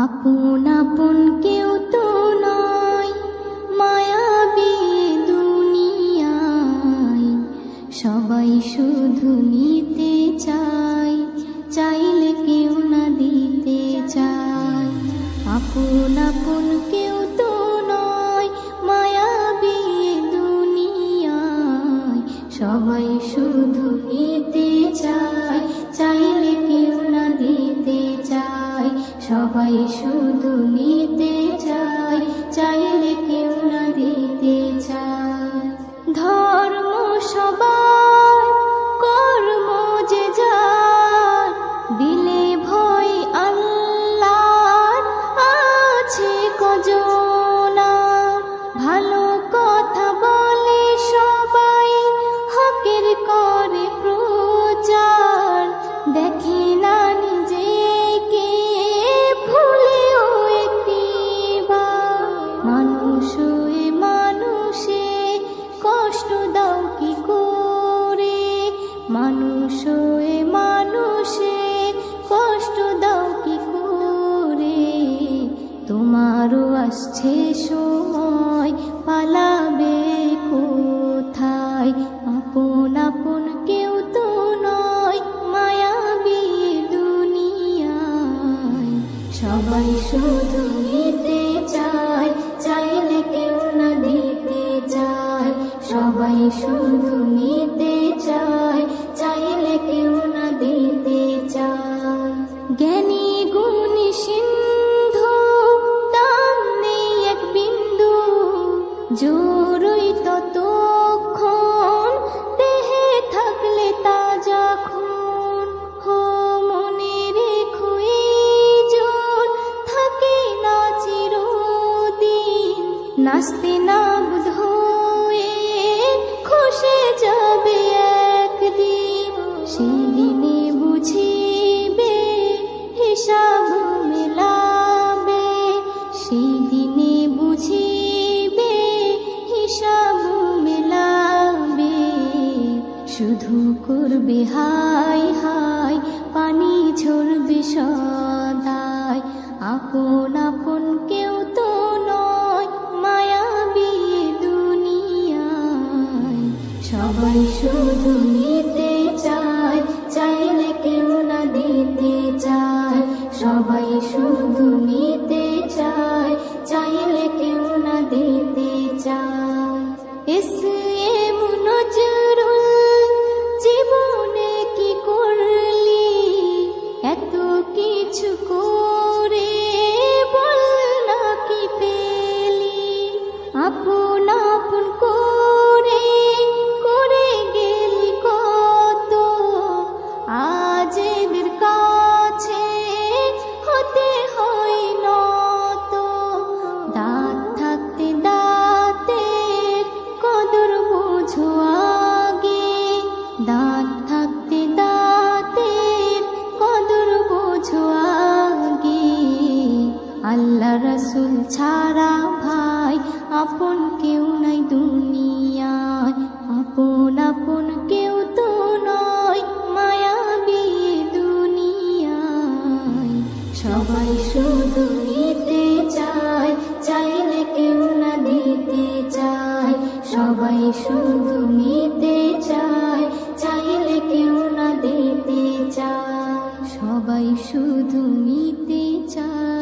আপন আপন কেউ তো নয় মায়াবী দুনিয়ায়। সবাই শুধু নিতে চায়, চাইলে কেউ না দিতে চায়। আপন আপন কেউ তো নয় মায়াবী দুনিয়ায়। সবাই শুধু নিতে চায় সবাই শুধু নিতে আসছে সময়, পালাবে কোথায়? আপন আপন কেউ তো নয়, মায়াবী দুনিয়ায়। সবাই শুধু নিতে চায়, চাইলে কেউ না দিতে চায়। সবাই শুধু নিতে জোরই ততক্ষণ দেহে থাকলে তা যখন হো মনে রেখো এই থাকে না চিরদিন। নাস্তে না শুধু করবে হাই হাই পানি ঝরবে সদায়। আপন আপন কেউ তো নয় মায়াবী দুনিয়ায়। সবাই শুধু নিতে চায়, চাইলে কেউ না দিতে চায়। সবাই শুধু নিতে চায়। আল্লাহ রসুল ছাড়া ভাই, আপন কেউ নাই দুনিয়ায়। আপন আপন কেউ তো নয় মায়াবী দুনিয়ায়। সবাই শুধু নিতে চায়, চাইলে কেউ না দিতে চায়। সবাই শুধু নিতে চায়, চাইলে কেউ না দিতে চায়। সবাই শুধু নিতে চায়।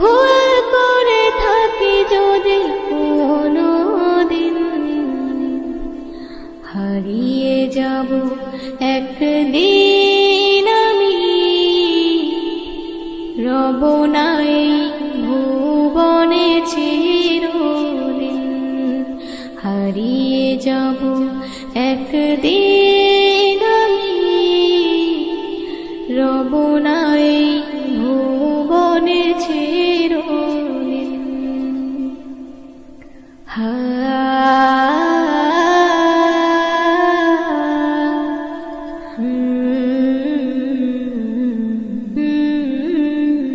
করে যদি কোনো দিন হারিয়ে যা একদিন আমি। রব নাই ভুবনে হারিয়ে যাব একদিন Hello.